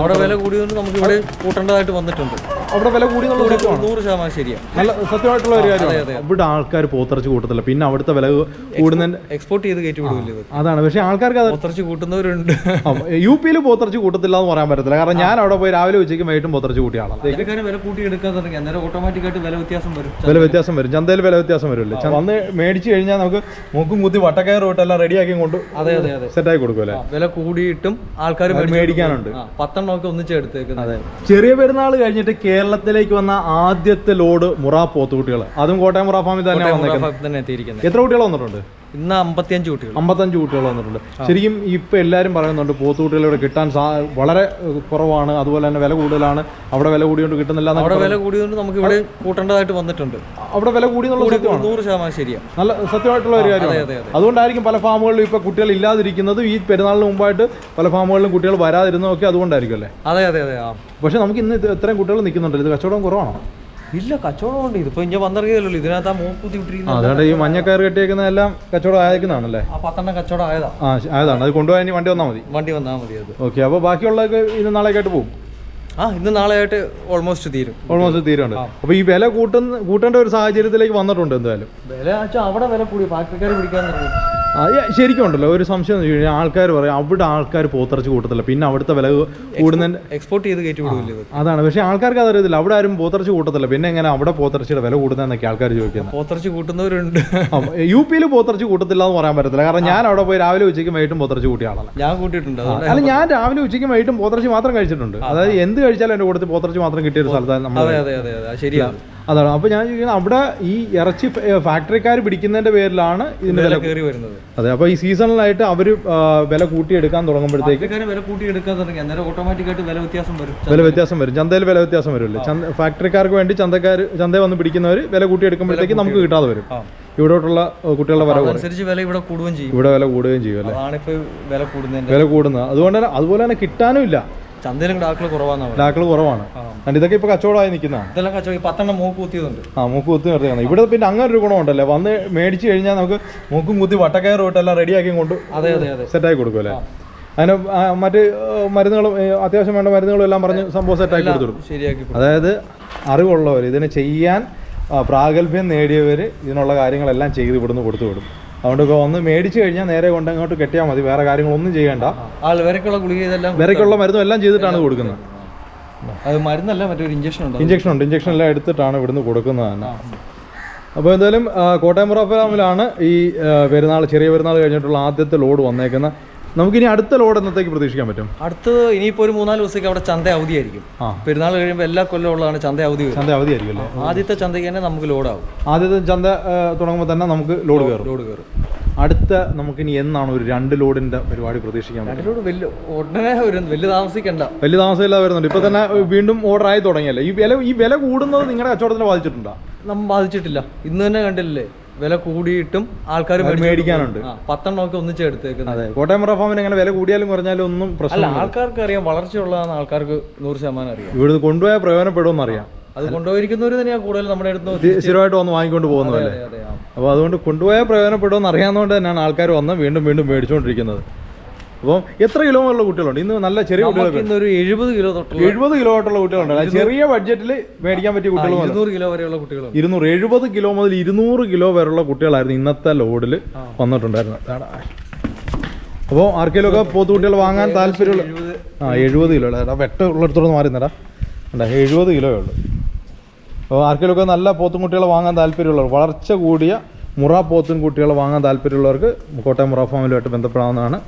അവിടെ വില കൂടിയതുകൊണ്ട് നമുക്ക് ഇവിടെ കൂട്ടേണ്ടതായിട്ട് വന്നിട്ടുണ്ട്. അവിടെ വില കൂടി നൂറ് ശതമാനം ശരിയാണ് നല്ല സത്യമായിട്ടുള്ള ഒരു കാര്യമാണ്. ഇവിടെ ആൾക്കാർ പോത്തിറച്ചി കൂട്ടത്തില്ല. പിന്നെ അവിടുത്തെ വില കൂടുന്ന എക്സ്പോർട്ട് ചെയ്ത് കയറ്റി വിടില്ല അതാണ്. പക്ഷെ ആൾക്കാർക്ക് അത് പുറത്തിറച്ചി കൂട്ടുന്നവരുണ്ട്. യു പിയിൽ പോത്തിറച്ചി കൂട്ടത്തില്ല എന്ന് പറയാൻ പറ്റത്തില്ല. കാരണം ഞാൻ അവിടെ പോയി രാവിലെ ഉച്ചയ്ക്ക് വൈകിട്ടും പോത്തിറച്ചി കൂട്ടിയാണ് വില കൂട്ടി എടുക്കാൻ തുടങ്ങി. അന്നേരം ഓട്ടോമാറ്റിക്കായിട്ട് വില വ്യത്യാസം വരും. വില വ്യത്യാസം വരും. ചന്തയിൽ വില വ്യത്യാസം വരുമല്ലേ? വന്ന് മേടിച്ച് കഴിഞ്ഞാൽ നമുക്ക് മൂക്കും കുത്തി വട്ടക്കയർ വിട്ടെല്ലാം റെഡിയാക്കി കൊണ്ട് അതെ അതെ അതെ. ആയി കൊടുക്കുമല്ലേ വില കൂടിയിട്ടും ആൾക്കാർ മേടിക്കാനുണ്ട്. പത്തെണ്ണം ഒക്കെ ഒന്നിച്ച് എടുത്തേക്കുന്നത്. ചെറിയ പെരുന്നാൾ കഴിഞ്ഞിട്ട് കേരളത്തിലേക്ക് വന്ന ആദ്യത്തെ ലോഡ് മുറ പോത്തുകുട്ടികൾ അതും കോട്ടയം മുറ ഫാമിൽ തന്നെ എത്തിയിരിക്കുന്നത്. എത്ര കുട്ടികൾ വന്നിട്ടുണ്ട്? ഇന്ന് അമ്പത്തിയഞ്ച് കുട്ടികൾ അമ്പത്തഞ്ച് കുട്ടികൾ വന്നിട്ടുണ്ട്. ശരിക്കും ഇപ്പൊ എല്ലാവരും പറയുന്നുണ്ട് പോത്തുകുട്ടികളിവിടെ കിട്ടാൻ സാ വളരെ കുറവാണ്. അതുപോലെ തന്നെ വില കൂടുതലാണ്. അവിടെ വില കൂടിയോണ്ട് കിട്ടുന്നില്ല അവിടെ വില കൂടിയോണ്ട് നമുക്ക് ഇവിടെ കൂട്ടേണ്ടതായിട്ട് വന്നിട്ടുണ്ട്. അവിടെ വില കൂടി നൂറ് ശതമാനം ശരിയാണ് നല്ല സത്യമായിട്ടുള്ള ഒരു കാര്യം കാര്യമാണ്. അതെ അതെ അതുകൊണ്ടായിരിക്കും പല ഫാമുകളിലും ഇപ്പൊ കുട്ടികൾ ഇല്ലാതിരിക്കുന്നതും. ഈ പെരുന്നാളിന് മുമ്പായിട്ട് പല ഫാമുകളിലും കുട്ടികൾ വരാതിരുന്നതൊക്കെ അതുകൊണ്ടായിരിക്കും അല്ലേ? അതെ അതെ അതെ പക്ഷേ നമുക്ക് ഇന്ന് ഇത് ഇത്രയും കുട്ടികൾ നിൽക്കുന്നുണ്ട് ഇത് കച്ചവടം കുറവാണോ? ഇല്ല കച്ചവടം ഉണ്ട്. ഇതിപ്പോ ഇങ്ങനെ വന്നിറങ്ങിയതല്ലോ ഇതിനകത്ത് ആ മൂക്കുത്തി വിട്ടിരിക്കുന്നത് അതുകൊണ്ട് ഈ മഞ്ഞക്കയർ കെട്ടിയേക്കുന്ന എല്ലാം കച്ചവടം ആയിരിക്കുന്നതാണല്ലേ ആ പത്തെണ്ണം കച്ചവടം ആയതാ. ആ ആയതാണ്. അത് കൊണ്ടുപോയി ഇനി വണ്ടി വന്നാൽ മതി. വണ്ടി വന്നാൽ മതി അത്. ഓക്കെ അപ്പോൾ ബാക്കിയുള്ളതൊക്കെ ഇന്ന് നാളേക്കായിട്ട് പോകും ആ ഇന്ന് നാളെ ആയിട്ട് ഓൾമോസ്റ്റ് തീരും. ഓൾമോസ്റ്റ് തീരുണ്ട് അപ്പൊ ഈ വില കൂട്ടുന്ന കൂട്ടേണ്ട ഒരു സാഹചര്യത്തിലേക്ക് വന്നിട്ടുണ്ട് എന്തായാലും. വില അവിടെ വില കൂടി ഫാക്ടറിക്കാർ പിടിക്കാൻ തുടങ്ങി. ശരിക്കും ഉണ്ടല്ലോ. ഒരു സംശയം എന്ന് കഴിഞ്ഞാൽ ആൾക്കാർ പറയും അവിടെ ആൾക്കാർ പോത്തിറച്ചി കൂട്ടത്തില്ല. പിന്നെ അവിടുത്തെ വില കൂടുന്ന എക്സ്പോർട്ട് ചെയ്ത് കയറ്റി വിടില്ല അതാണ്. പക്ഷേ ആൾക്കാർക്ക് അതറിയത്തില്ല. അവിടെ ആരും പോത്തിറച്ചി കൂട്ടത്തില്ല. പിന്നെ എങ്ങനെ അവിടെ പോത്തിറച്ചിയുടെ വില കൂടുന്നതെന്നൊക്കെ ആൾക്കാർ ചോദിക്കുന്നത്. പോത്തിറച്ചി കൂട്ടുന്നവരുണ്ട്. യു പിയിൽ പോത്തിറച്ചി കൂട്ടത്തില്ല എന്ന് പറയാൻ പറ്റത്തില്ല. കാരണം ഞാൻ അവിടെ പോയി രാവിലെ ഉച്ചയ്ക്കും വൈകിട്ടും പോത്തിറച്ചി കൂട്ടിയ ആളാണ്. ഞാൻ കൂട്ടിയിട്ടുണ്ട്. അല്ല ഞാൻ രാവിലെ ഉച്ചയ്ക്കും വൈകിട്ടും പോത്തിറച്ചി മാത്രം കഴിച്ചിട്ടുണ്ട്. അതായത് എന്ത് കഴിച്ചാലും എന്റെ കൂട്ടത്തിൽ പോത്തിറച്ചി മാത്രം കിട്ടിയ ഒരു സ്ഥലത്താണ് നമ്മൾ അതെ അതെ അതെ ശരിയാണ്. അതാണ്. അപ്പോൾ ഞാൻ ചോദിക്കുന്നത് അവിടെ ഈ ഇറച്ചി ഫാക്ടറിക്കാർ പിടിക്കുന്നതിന്റെ പേരിലാണ് ഇതിന്റെ വില കയറി വരുന്നത്. അതെ അപ്പോൾ ഈ സീസണിലായിട്ട് അവർ വില കൂട്ടിയെടുക്കാൻ തുടങ്ങുമ്പോഴത്തേക്ക് വില കൂട്ടി എടുക്കാൻ തുടങ്ങി. അന്നേരം ഓട്ടോമാറ്റിക്കായിട്ട് വില വ്യത്യാസം വരും. വില വ്യത്യാസം വരും. ചന്തയിൽ വില വ്യത്യാസം വരുമല്ലേ? ചന്ത ഫാക്ടറിക്കാർക്ക് വേണ്ടി ചന്തക്കാർ ചന്തയിൽ വന്ന് പിടിക്കുന്നവർ വില കൂട്ടിയെടുക്കുമ്പോഴത്തേക്ക് നമുക്ക് കിട്ടാതെ വരും. ഇവിടോട്ടുള്ള കുട്ടികളുടെ വില അനുസരിച്ച് വില ഇവിടെ കൂടുകയും ചെയ്യും. ഇവിടെ വില കൂടുകയും ചെയ്യും അല്ലേ? വില കൂടുന്നതിന്റെ വില കൂടുന്നത്. അതുകൊണ്ട് തന്നെ അതുപോലെ തന്നെ കിട്ടാനും ഇല്ല. ചന്തയിലും കുറവാണ്. കുറവാണ് ഇതൊക്കെ ഇപ്പൊ കച്ചവടമായി നിൽക്കുന്നതാണ് ഇതെല്ലാം കച്ചവടം. ഈ പത്തെണ്ണം മൂക്ക് കുത്തിയതുണ്ട്. ആ മൂക്ക് കുത്തി നിർത്തിയാണ് ഇവിടെ പിന്നെ അങ്ങനെ ഒരു ഗുണമുണ്ടല്ലേ? വന്ന് മേടിച്ചു കഴിഞ്ഞാൽ നമുക്ക് മൂക്കും കുത്തി വട്ടക്കയർ വിട്ടെല്ലാം റെഡിയാക്കി കൊണ്ട് അതെ അതെ അതെ. സെറ്റാക്കി കൊടുക്കുമല്ലേ അതിന് മറ്റ് മരുന്നുകളും അത്യാവശ്യം വേണ്ട മരുന്നുകളും എല്ലാം പറഞ്ഞ് സംഭവം സെറ്റാക്കി കൊടുത്തു കൊടുക്കും ശരിയാക്കി കൊടുക്കും. അതായത് അറിവുള്ളവർ ഇതിനെ ചെയ്യാൻ പ്രാഗൽഭ്യം നേടിയവർ ഇതിനുള്ള കാര്യങ്ങളെല്ലാം ചെയ്ത് ഇവിടുന്ന് കൊടുത്തു വിടും. അതുകൊണ്ട് ഇപ്പോൾ ഒന്ന് മേടിച്ച് കഴിഞ്ഞാൽ നേരെ കൊണ്ട് അങ്ങോട്ട് കെട്ടിയാൽ മതി. വേറെ കാര്യങ്ങളൊന്നും ചെയ്യേണ്ട. ആൾ വിരക്കുള്ള ഗുളിക ഇതെല്ലാം വിരക്കുള്ള മരുന്നും എല്ലാം ചെയ്തിട്ടാണ് കൊടുക്കുന്നത്. അത് മരുന്നല്ല മറ്റൊരു ഇഞ്ചക്ഷൻ ഉണ്ട്? ഇഞ്ചക്ഷൻ ഉണ്ട്. ഇഞ്ചക്ഷൻ എല്ലാം എടുത്തിട്ടാണ് ഇവിടുന്ന് കൊടുക്കുന്നത് തന്നെ. അപ്പോൾ എന്തായാലും കോട്ടയം മുറ ഈ പെരുന്നാൾ ചെറിയ പെരുന്നാൾ കഴിഞ്ഞിട്ടുള്ള ആദ്യത്തെ ലോഡ് വന്നേക്കുന്നത്. നമുക്കിനി അടുത്ത ലോഡ് എന്നത്തേക്ക് പ്രതീക്ഷിക്കാൻ പറ്റും? അടുത്തത് ഇനിയിപ്പോ ഒരു മൂന്നാൽ ദിവസത്തേക്ക് അവിടെ ചന്ത അവധിയായിരിക്കും. പെരുന്നാൾ കഴിയുമ്പോൾ എല്ലാ കൊല്ലം ഉള്ളതാണ് ചന്ത അവധി ചന്ത അവധിയായിരിക്കും അല്ലേ? ആദ്യത്തെ ചന്തയ്ക്ക് തന്നെ നമുക്ക് ലോഡാവും. ആദ്യത്തെ ചന്ത തുടങ്ങുമ്പോൾ തന്നെ നമുക്ക് ലോഡ് കയറും. ലോഡ് കയറും. അടുത്ത നമുക്കിനി എന്നാണ് ഒരു രണ്ട് ലോഡിന്റെ പരിപാടി പ്രതീക്ഷിക്കാൻ ലോഡ് വലിയ ഉടനെ വരും വലിയ താമസിക്കണ്ട. വലിയ താമസമില്ലാതെ വരുന്നുണ്ട്. ഇപ്പൊ തന്നെ വീണ്ടും ഓർഡർ ആയി തുടങ്ങിയല്ലേ? ഈ വില ഈ വില കൂടുന്നത് നിങ്ങളുടെ കച്ചവടത്തിനെ ബാധിച്ചിട്ടുണ്ടോ? നമ്മൾ ബാധിച്ചിട്ടില്ല. ഇന്ന് തന്നെ കണ്ടില്ലേ? വില കൂടിയിട്ടും ആൾക്കാർ മേടിക്കാനുണ്ട്. പത്തെണ്ണം ഒക്കെ ഒന്നിച്ച് എടുത്തേക്കുന്നത്. കോട്ടയം റഫാമിന് എങ്ങനെ അങ്ങനെ വില കൂടിയാലും കുറഞ്ഞാലും ഒന്നും പ്രശ്നമില്ല ആൾക്കാർക്ക് അറിയാം വളർച്ചയുള്ളതാണ് ആൾക്കാർക്ക് നൂറ് ശതമാനം അറിയാം. ഇവിടുന്ന് കൊണ്ടുപോയാൽ പ്രയോജനപ്പെടുമെന്ന് അറിയാം. അത് കൊണ്ടുപോയിരിക്കുന്നവർ തന്നെയാണ് കൂടുതൽ നമ്മുടെ അടുത്ത് സ്ഥി- സ്ഥിരമായിട്ട് വന്ന് വാങ്ങിക്കൊണ്ട് പോകുന്നതല്ലേ അപ്പോൾ അതുകൊണ്ട് കൊണ്ടുപോയാൽ പ്രയോജനപ്പെടുമെന്ന് അറിയാവുന്നതുകൊണ്ട് തന്നെയാണ് ആൾക്കാർ വന്ന് വീണ്ടും വീണ്ടും മേടിച്ചുകൊണ്ടിരിക്കുന്നത്. അപ്പം എത്ര കിലോ ഉള്ള കുട്ടികളുണ്ട്? ഇന്ന് നല്ല ചെറിയ കുട്ടികൾ കുട്ടികളൊക്കെ ഒരു എഴുപത് കിലോ തൊട്ടുള്ള എഴുപത് കിലോ ആയിട്ടുള്ള കുട്ടികളുണ്ട്. ചെറിയ ബഡ്ജറ്റിൽ മേടിക്കാൻ പറ്റിയ കുട്ടികൾ ഇരുന്നൂറ് കിലോ വരെയുള്ള കുട്ടികൾ ഇരുന്നൂറ് എഴുപത് കിലോ മുതൽ ഇരുന്നൂറ് കിലോ വരെയുള്ള കുട്ടികളായിരുന്നു ഇന്നത്തെ ലോഡിൽ വന്നിട്ടുണ്ടായിരുന്നത്. അപ്പോൾ അപ്പോൾ ആർക്കെങ്കിലുമൊക്കെ പോത്തുകുട്ടികൾ വാങ്ങാൻ താല്പര്യമുള്ള ആ എഴുപത് കിലോ എടാ വെട്ട ഉള്ളിടത്തോളം മാറി നിന്നടാ ഉണ്ടാ എഴുപത് കിലോ ഉള്ളു. അപ്പോൾ ആർക്കെങ്കിലുമൊക്കെ നല്ല പോത്തും പോത്തുംകുട്ടികളെ വാങ്ങാൻ താല്പര്യമുള്ളവർ വളർച്ച കൂടിയ മുറ പോത്തും കുട്ടികളെ വാങ്ങാൻ താല്പര്യമുള്ളവർക്ക് കോട്ടയം മുറ ഫാമിലുമായിട്ട് ബന്ധപ്പെടാവുന്നതാണ്.